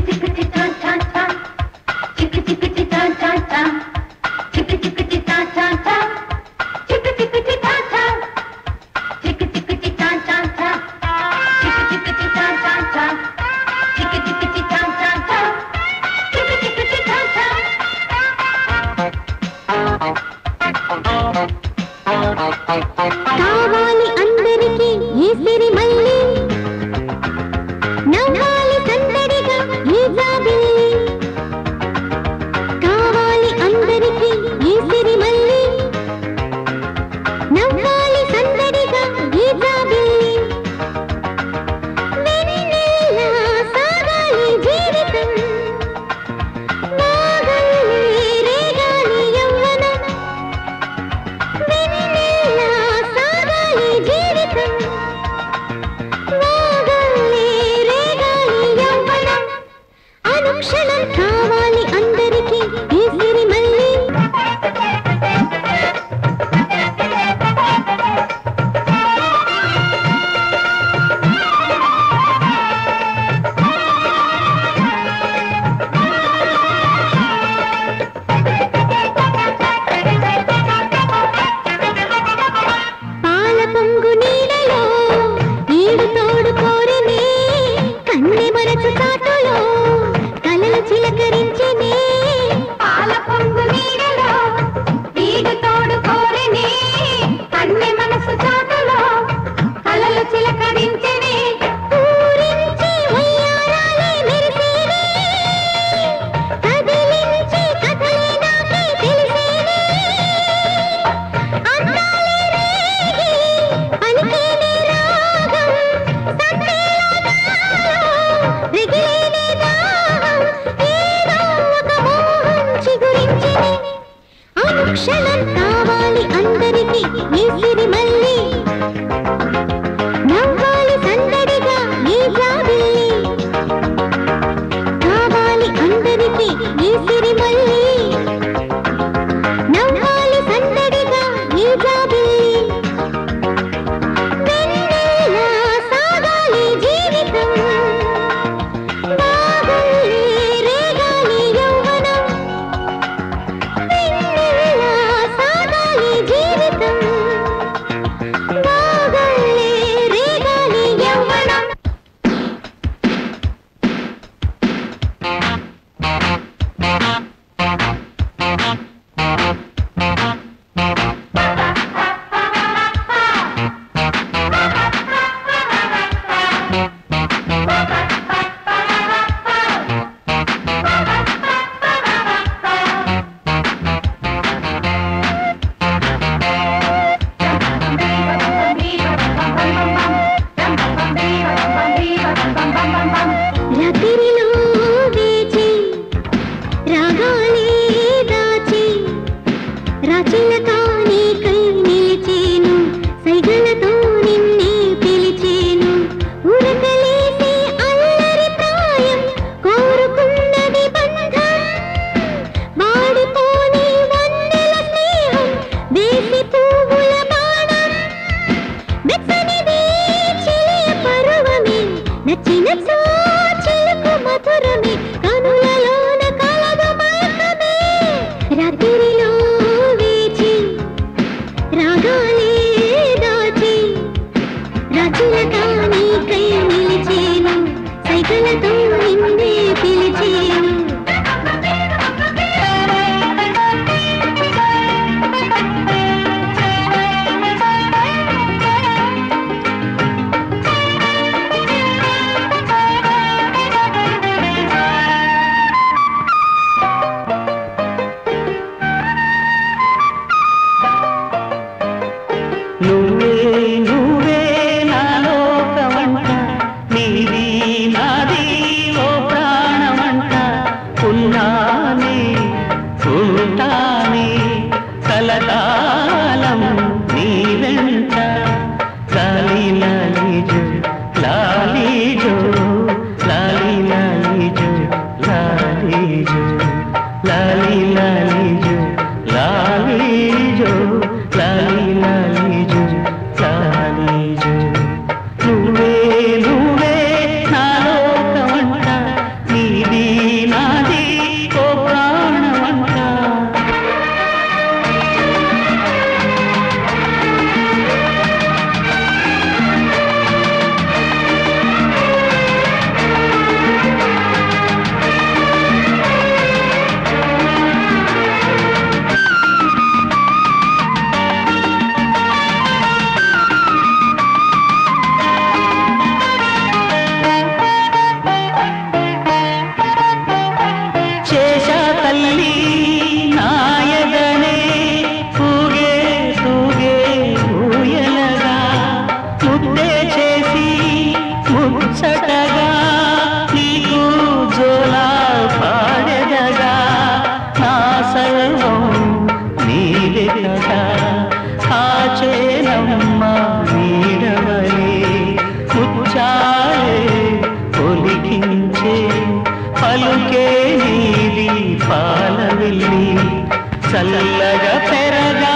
pitch pitch तो ముచ్చటగా పాల వెళ్ళి చల్లగా పెరగా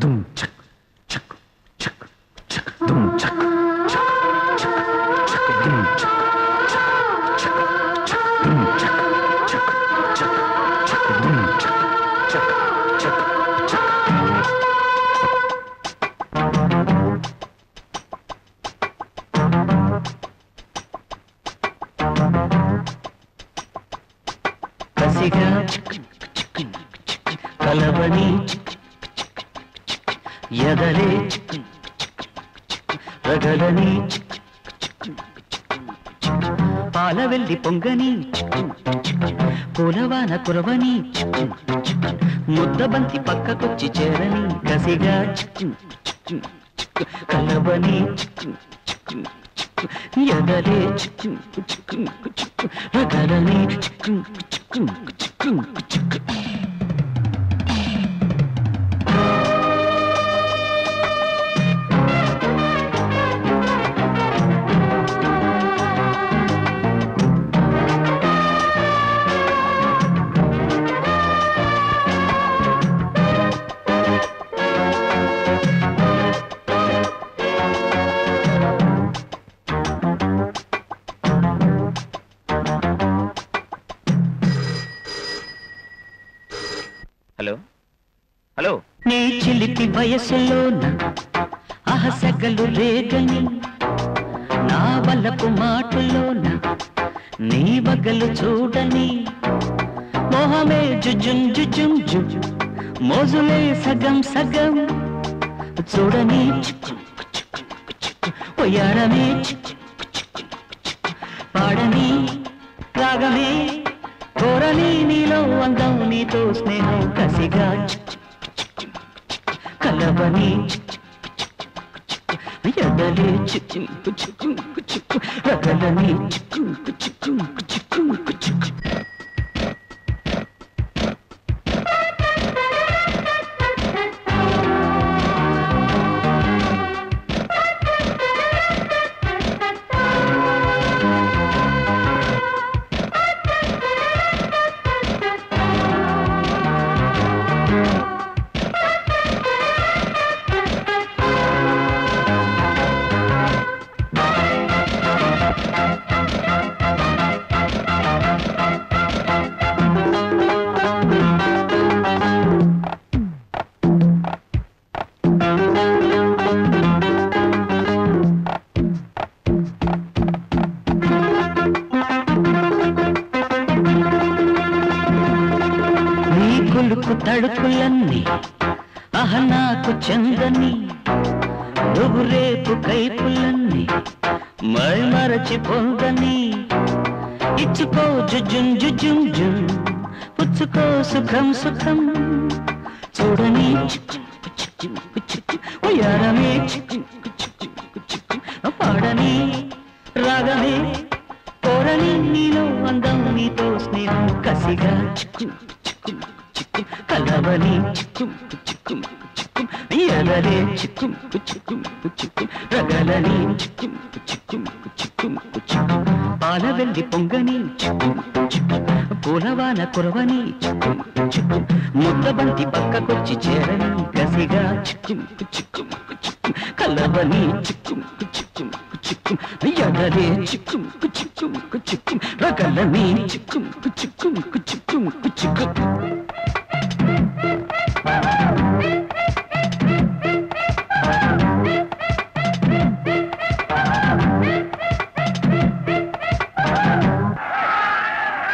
दुम छक छक छक छक दुम छक छक छक छक दुम छक छक छक छक दुम छक छक छक छक दुम छक छक छक छक कलबड़ी ఎదలే రగలని పాల వెళ్ళి పొంగని కులవాన కురవని ముద్దబంతి పక్కకొచ్చి చేరని కసిగా కలవని ఎదలే రగలని వయసులోన అహసగలు రేగని నా వల్లపు మాటలోన నీ వగలు చూడని మొహమే జుజుం జుజుం జుజు మోజులే సగం సగం చూడని పొయ్యాడమే పాడని రాగమే కోరని నీలో అందం నీతో స్నేహం కసిగా కలవని ఎదలే చిక్కు చిక్కు చిక్కు రగలని చిక్కు చిక్కు చిక్కు చిక్కు నీ కులుకు తడుకులన్నీ అహ నాకు చందని నువ్వు రేపు కైపులన్నీ మై మరచి పొందని ఇచ్చుకో జుజుం జుజుం జుం పుచ్చుకో సుఖం సుఖం చూడని ఉయ్యారమే పాడని రాగమే కోరని నీలో అందం నీతో స్నేహం కసిగా చిక్కుం కలవని చిక్కుం చిక్కుం చిక్కుం ఎదలే చిక్కుం చిక్కుం చిక్కుం రగలని చిక్కుం చిక్కుం చిక్కుం చిక్కుం పాల వెళ్ళి పొంగని చిక్కుం చిక్కుం పూలవాన కురవని చిక్కుం చిక్కుం ముద్ద బంతి పక్కకొచ్చి చేరని కసిగా చిక్కుం చిక్కుం చిక్కుం కలవని చిక్కుం చిక్కుం చిక్కుం ఎదలే చిక్కుం చిక్కుం చిక్కుం రగలని చిక్కుం చిక్కుం చిక్కుం చిక్కుం